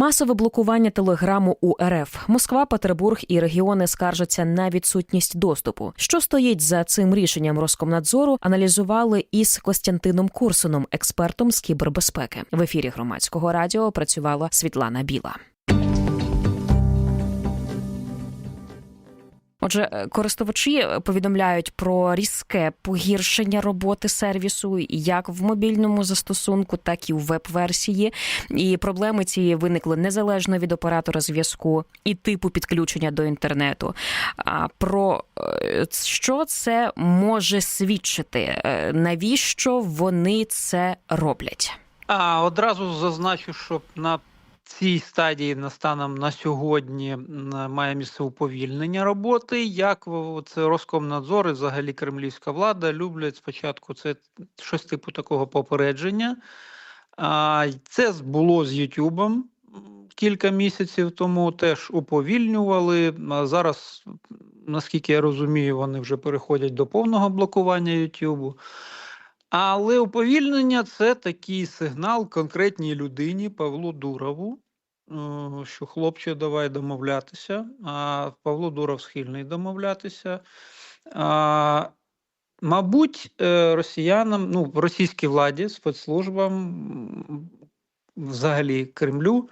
Масове блокування телеграму у РФ. Москва, Петербург і регіони скаржаться на відсутність доступу. Що стоїть за цим рішенням Роскомнадзору? Аналізували із Костянтином Курсоном, експертом з кібербезпеки. В ефірі громадського радіо працювала Світлана Біла. Отже, е, користувачі повідомляють про різке погіршення роботи сервісу як в мобільному застосунку, так і у веб-версії. І проблеми ці виникли незалежно від оператора зв'язку і типу підключення до інтернету. А про е, що це може свідчити? Е, Навіщо вони це роблять? А одразу зазначу, що на цій стадії на станом на сьогодні має місце уповільнення роботи. Як це Роскомнадзор і взагалі кремлівська влада люблять спочатку це щось типу такого попередження. Це було з Ютубом кілька місяців тому, теж уповільнювали. Зараз, наскільки я розумію, вони вже переходять до повного блокування Ютубу. Але уповільнення це такий сигнал конкретній людині Павлу Дурову, е, що хлопче, давай домовлятися. А Павло Дуров схильний домовлятися. А, Мабуть, е, росіянам, ну, російській владі, спецслужбам, взагалі Кремлю,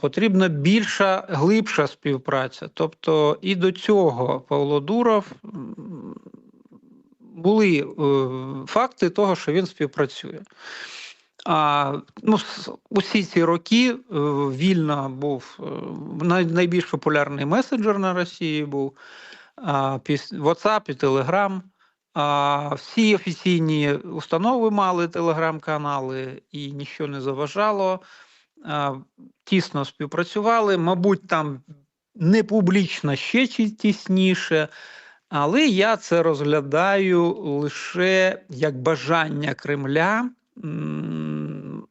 потрібна більша, глибша співпраця. Тобто і до цього Павло Дуров були е, факти того, що він співпрацює. А, ну, усі ці роки е, вільно був е, найбільш популярний месенджер на Росії був WhatsApp і Telegram. Всі офіційні установи мали телеграм-канали і нічого не заважало. Тісно співпрацювали. Мабуть, там не публічно ще тісніше. Але я це розглядаю лише як бажання Кремля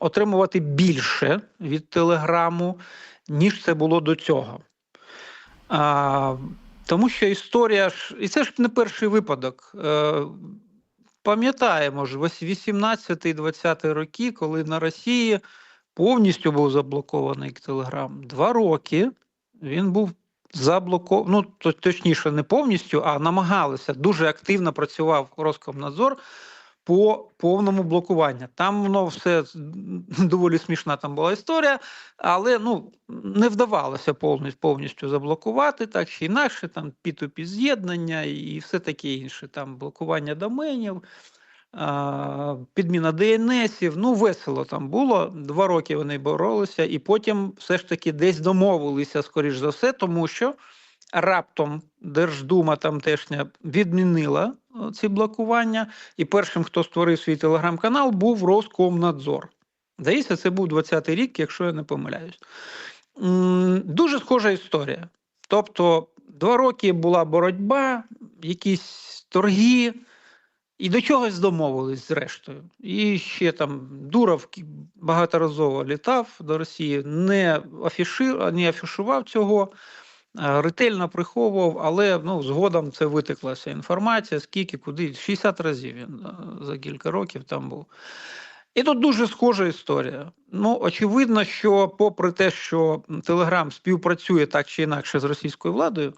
отримувати більше від телеграму, ніж це було до цього. А, тому що історія ж, і це ж не перший випадок. Е, пам'ятаємо ж, 18-20 роки, коли на Росії повністю був заблокований Телеграм. Два роки він був заблокований, ну то- точніше, не повністю, а намагалися. Дуже активно працював Роскомнадзор по повному блокуванню. Там воно все доволі смішна там була історія, але ну не вдавалося повністю повністю заблокувати, так чи інакше, там P2P з'єднання і все таке інше, там блокування доменів. Підміна ДНСів, ну весело там було. Два роки вони боролися, і потім все ж таки десь домовилися, скоріш за все, тому що раптом Держдума тамтешня відмінила ці блокування, і першим, хто створив свій телеграм-канал, був Роскомнадзор. Здається, це був 20-й рік, якщо я не помиляюсь. Дуже схожа історія. Тобто, два роки була боротьба, якісь торги, і до чогось домовились зрештою. І ще там Дуров багаторазово літав до Росії, не, афіши, не афішував цього, ретельно приховував, але ну, згодом це витеклася інформація, скільки, куди. 60 разів він за кілька років там був. І тут дуже схожа історія. Ну, очевидно, що, попри те, що Телеграм співпрацює так чи інакше з російською владою,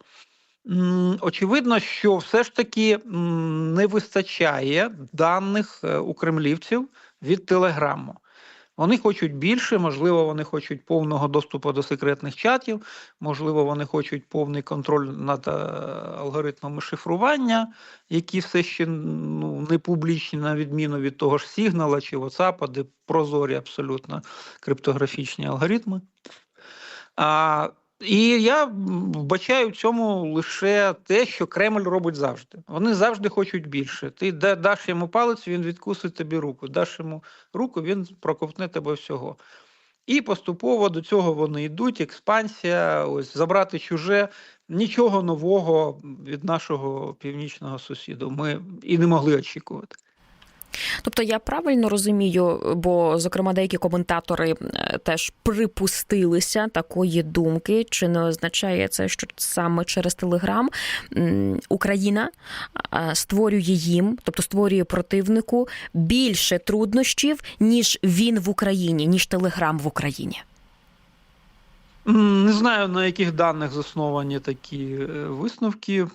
очевидно, що все ж таки не вистачає даних е, у кремлівців від Телеграму. Вони хочуть більше, можливо, вони хочуть повного доступу до секретних чатів, можливо, вони хочуть повний контроль над е, алгоритмами шифрування, які все ще ну, не публічні, на відміну від того ж Сігнала чи WhatsApp, де прозорі абсолютно криптографічні алгоритми. А, і я м, вбачаю в цьому лише те, що Кремль робить завжди. Вони завжди хочуть більше. Ти даш йому палець, він відкусить тобі руку. Даш йому руку, він проковтне тебе всього. І поступово до цього вони йдуть. Експансія, ось забрати чуже. Нічого нового від нашого північного сусіду ми і не могли очікувати. Тобто я правильно розумію, бо зокрема деякі коментатори е, теж припустилися такої думки, чи не означає це, що саме через Телеграм Україна е, створює їм, тобто створює противнику більше труднощів, ніж він в Україні, ніж Телеграм в Україні. Не знаю, на яких даних засновані такі е, висновки.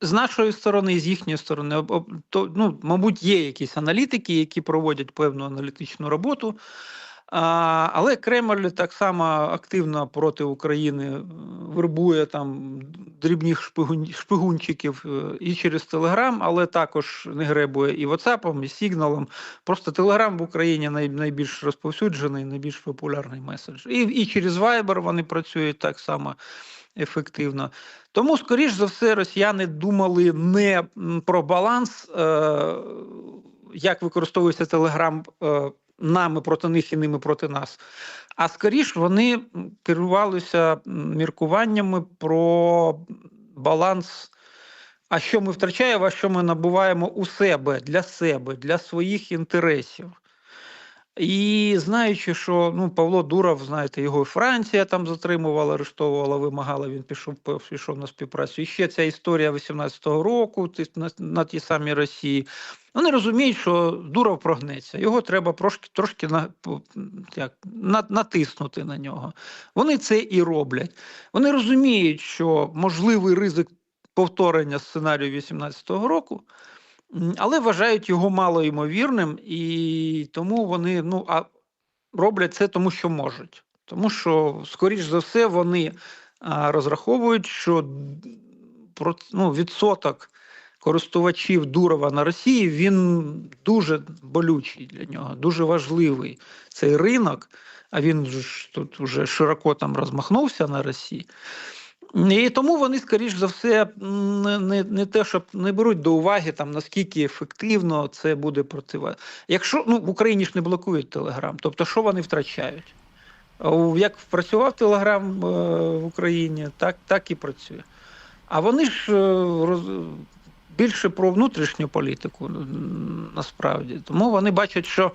З нашої сторони, і з їхньої сторони, то, ну, мабуть, є якісь аналітики, які проводять певну аналітичну роботу. А, але Кремль так само активно проти України е, вербує там дрібних шпигун, шпигунчиків е, і через Телеграм, але також не гребує і WhatsApp, і Сігналом. Просто Телеграм в Україні най, найбільш розповсюджений, найбільш популярний меседж. І, і через Viber вони працюють так само ефективно. Тому, скоріш за все, росіяни думали не про баланс, е, як використовується Телеграм е, нами проти них і ними проти нас. А скоріш вони керувалися міркуваннями про баланс. А що ми втрачаємо, а що ми набуваємо у себе для себе, для своїх інтересів. І знаючи, що ну, Павло Дуров, знаєте, його Франція там затримувала, арештовувала, вимагала, він пішов, пішов на співпрацю. І ще ця історія 18-го року на, на тій самій Росії. Вони розуміють, що Дуров прогнеться. Його треба трошки, трошки на, як, на, натиснути на нього. Вони це і роблять. Вони розуміють, що можливий ризик повторення сценарію 18-го року. Але вважають його малоймовірним, і тому вони ну, а роблять це тому, що можуть. Тому що, скоріш за все, вони розраховують, що ну, відсоток користувачів Дурова на Росії він дуже болючий для нього, дуже важливий цей ринок. А він ж тут вже широко там розмахнувся на Росії. І тому вони, скоріш за все, не, не, те, щоб не беруть до уваги, там, наскільки ефективно це буде проти. Якщо ну, в Україні ж не блокують Телеграм, тобто що вони втрачають? Як працював Телеграм в Україні, так, так і працює. А вони ж е, роз... більше про внутрішню політику насправді. Тому вони бачать, що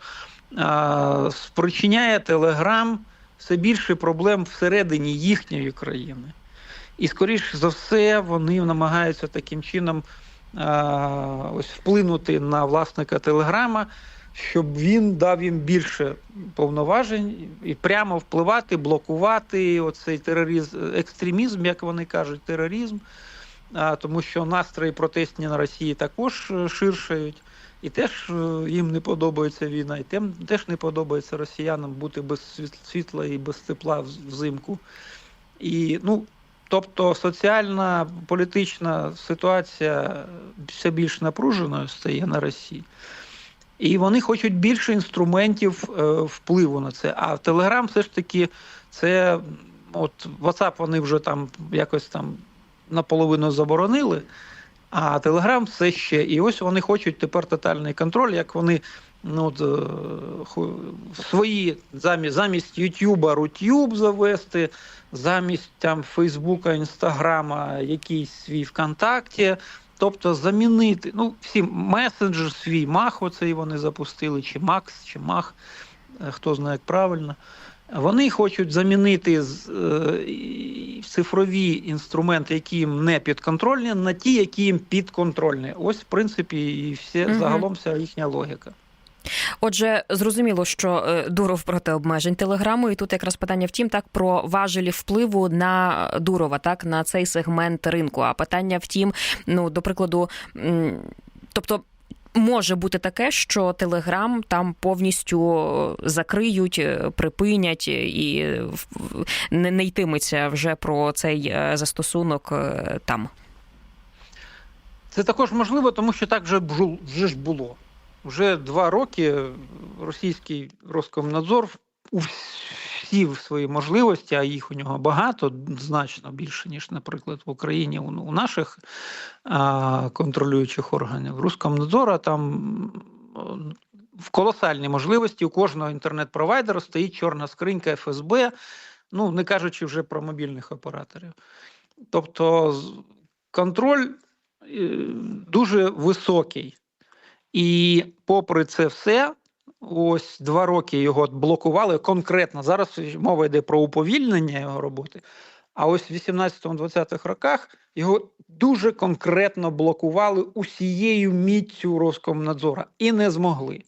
е, спричиняє Телеграм все більше проблем всередині їхньої країни. І, скоріш за все, вони намагаються таким чином ось вплинути на власника Телеграма, щоб він дав їм більше повноважень і прямо впливати, блокувати оцей тероризм, екстремізм, як вони кажуть, тероризм, тому що настрої протестні на Росії також е, ширшають. І теж е, їм не подобається війна, і тим теж не подобається росіянам бути без світла і без тепла взимку. І, ну, тобто соціальна політична ситуація все більш напруженою стає на Росії. І вони хочуть більше інструментів е, впливу на це. А Телеграм все ж таки це от WhatsApp вони вже там якось там наполовину заборонили, а Телеграм все ще. І ось вони хочуть тепер тотальний контроль, як вони ну, от, е, свої замість, замість Ютуба Рутюб завести, замість там Фейсбука, Інстаграма, якийсь свій ВКонтакті. Тобто замінити, ну, всі месенджер свій, Мах оцей вони запустили, чи Макс, чи Мах, е, хто знає як правильно. Вони хочуть замінити е, цифрові інструменти, які їм не підконтрольні, на ті, які їм підконтрольні. Ось, в принципі, і все Мгм. загалом вся їхня логіка. Отже, зрозуміло, що е, Дуров проти обмежень телеграму, і тут якраз питання втім, так про важелі впливу на Дурова, так на цей сегмент ринку. А питання втім, ну до прикладу, тобто. Може бути таке, що Телеграм там повністю закриють, е, припинять і е, не, не йтиметься вже про цей е, застосунок е, там. Це також можливо, тому що так вже, вже ж було. Вже два роки російський Роскомнадзор у всі свої можливості, а їх у нього багато, значно більше, ніж, наприклад, в Україні у, наших контролюючих органів. Роскомнадзора там в колосальні можливості у кожного інтернет-провайдера стоїть чорна скринька ФСБ, ну не кажучи вже про мобільних операторів. Тобто контроль е, дуже високий. І попри це все, ось два роки його блокували конкретно. Зараз мова йде про уповільнення його роботи. А ось в 18-20-х роках його дуже конкретно блокували усією міцю Роскомнадзора і не змогли.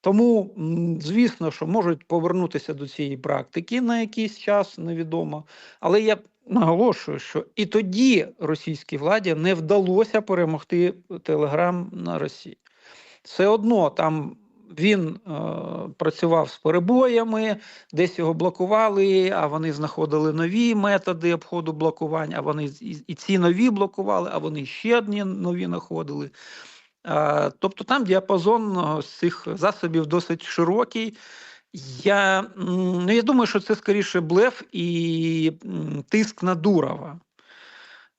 Тому, звісно, що можуть повернутися до цієї практики на якийсь час, невідомо. Але я наголошую, що і тоді російській владі не вдалося перемогти Телеграм на Росії. Все одно там він е, працював з перебоями, десь його блокували, а вони знаходили нові методи обходу блокування, а вони і, ці нові блокували, а вони ще одні нові знаходили. Е, тобто там діапазон е, цих засобів досить широкий. Я, ну, я думаю, що це скоріше блеф і тиск на Дурова.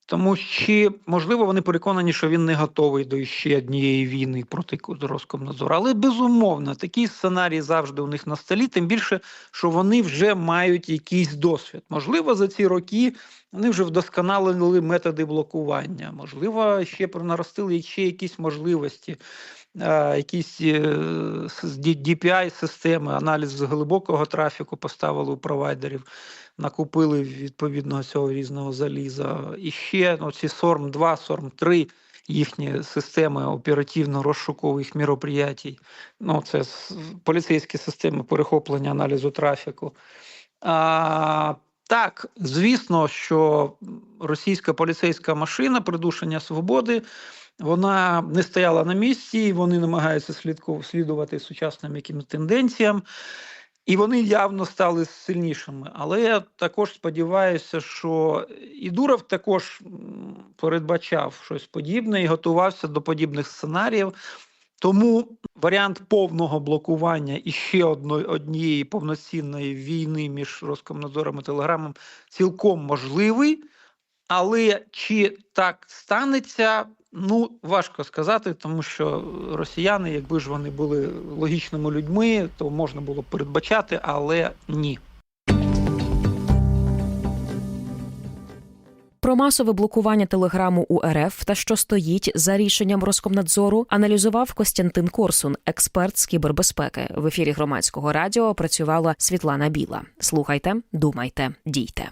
Тому що, можливо, вони переконані, що він не готовий до ще однієї війни проти Роскомнадзору. Але безумовно, такий сценарій завжди у них на столі, тим більше, що вони вже мають якийсь досвід. Можливо, за ці роки вони вже вдосконалили методи блокування, можливо, ще пронаростили ще якісь можливості, е, якісь DPI-системи, аналіз глибокого трафіку поставили у провайдерів накупили відповідного цього різного заліза. І ще ну, ці SORM 2, SORM 3 їхні системи оперативно-розшукових мероприятій. Ну, це поліцейські системи перехоплення аналізу трафіку. А, так, звісно, що російська поліцейська машина придушення свободи. Вона не стояла на місці, вони намагаються слідувати сучасним якимось тенденціям. І вони явно стали сильнішими. Але я також сподіваюся, що і Дуров також передбачав щось подібне і готувався до подібних сценаріїв. Тому варіант повного блокування і ще однієї повноцінної війни між Роскомнадзором і Телеграмом цілком можливий. Але чи так станеться, ну важко сказати, тому що росіяни, якби ж вони були логічними людьми, то можна було б передбачати, але ні. Про масове блокування телеграму у РФ та що стоїть за рішенням Роскомнадзору, аналізував Костянтин Корсун, експерт з кібербезпеки. В ефірі громадського радіо працювала Світлана Біла. Слухайте, думайте, дійте.